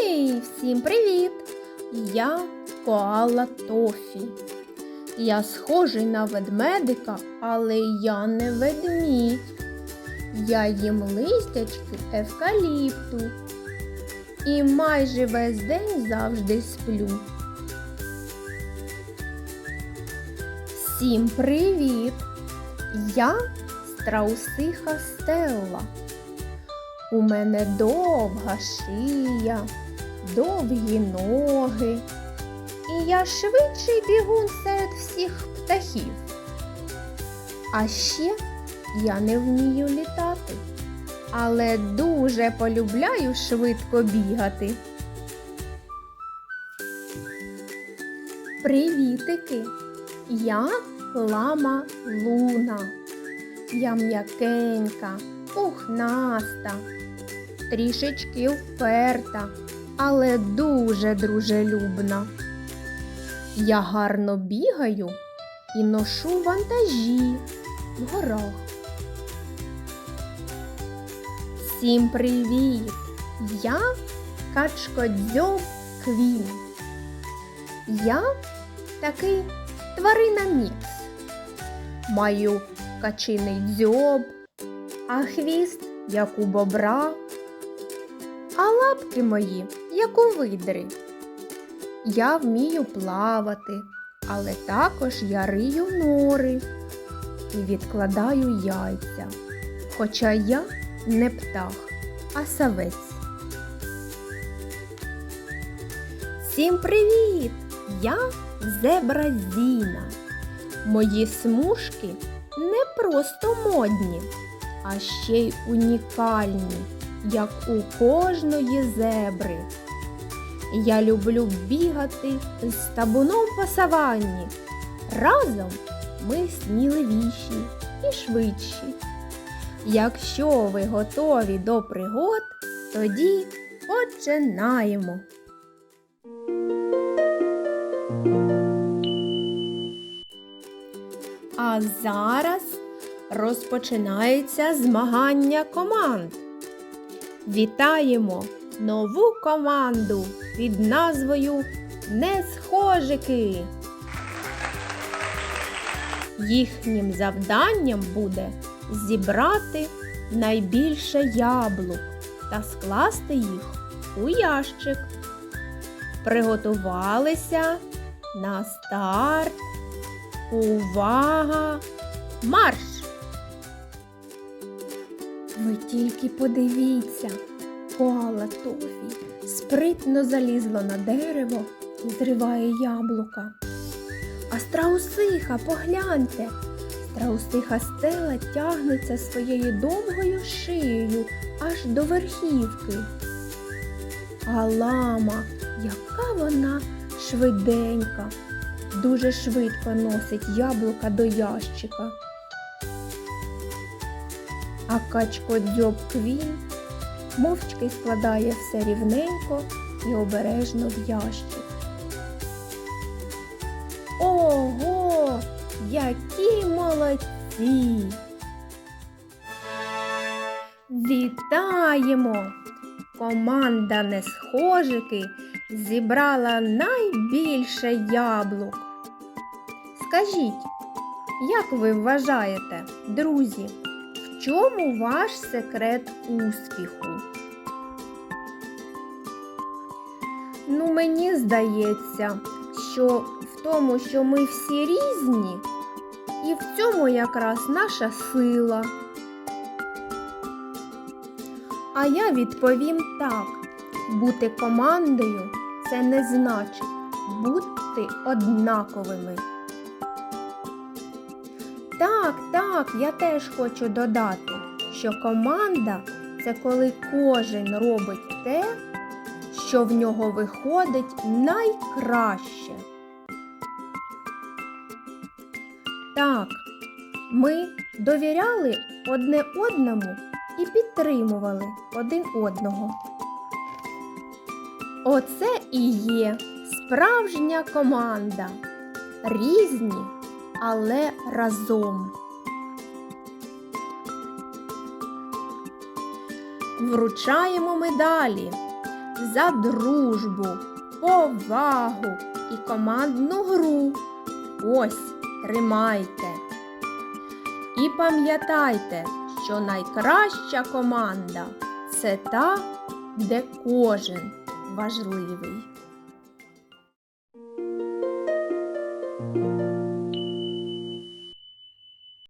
Ей, всім привіт! Я Коала Тофі. Я схожий на ведмедика, але я не ведмідь. Я їм листячки евкаліпту і майже весь день завжди сплю. Всім привіт! Я страусиха Стелла. У мене довга шия, довгі ноги. І я швидший бігун серед всіх птахів. А ще я не вмію літати, але дуже полюбляю швидко бігати. Привітики! Я лама Луна. Я м'якенька, пухнаста, трішечки вперта, але дуже дружелюбна. Я гарно бігаю і ношу вантажі в горах. Всім привіт! Я качкодзьоб Квін. Я такий тварина мікс. Маю качиний дзьоб, а хвіст, як у бобра, а лапки мої, як у видри. Я вмію плавати, але також я рию нори і відкладаю яйця. Хоча я не птах, а савець. Всім привіт! Я зебра Зіна. Мої смужки не просто модні, а ще й унікальні, як у кожної зебри. Я люблю бігати з табуном по саванні. Разом ми сміливіші і швидші. Якщо ви готові до пригод, тоді починаємо. А зараз розпочинається змагання команд. Вітаємо нову команду під назвою Несхожики. Їхнім завданням буде зібрати найбільше яблук та скласти їх у ящик. Приготувалися на старт. Увага! Марш! Ви тільки подивіться, коала Тофі спритно залізла на дерево і зриває яблука. А страусиха, погляньте, страусиха стела тягнеться своєю довгою шиєю аж до верхівки. А лама, яка вона швиденька, дуже швидко носить яблука до ящика. А качко дзьоб Квін мовчки складає все рівненько і обережно в ящик. Ого, які молодці! Вітаємо! Команда несхожики зібрала найбільше яблук. Скажіть, як ви вважаєте, друзі, чому ваш секрет успіху? Ну, мені здається, що в тому, що ми всі різні, і в цьому якраз наша сила. А я відповім так: бути командою це не значить бути однаковими. Так, так, я теж хочу додати, що команда це коли кожен робить те, що в нього виходить найкраще. Так, ми довіряли одне одному і підтримували один одного. Оце і є справжня команда. Різні, але разом. вручаємо медалі за дружбу, повагу і командну гру. Ось тримайте. І пам'ятайте, що найкраща команда це та, де кожен важливий.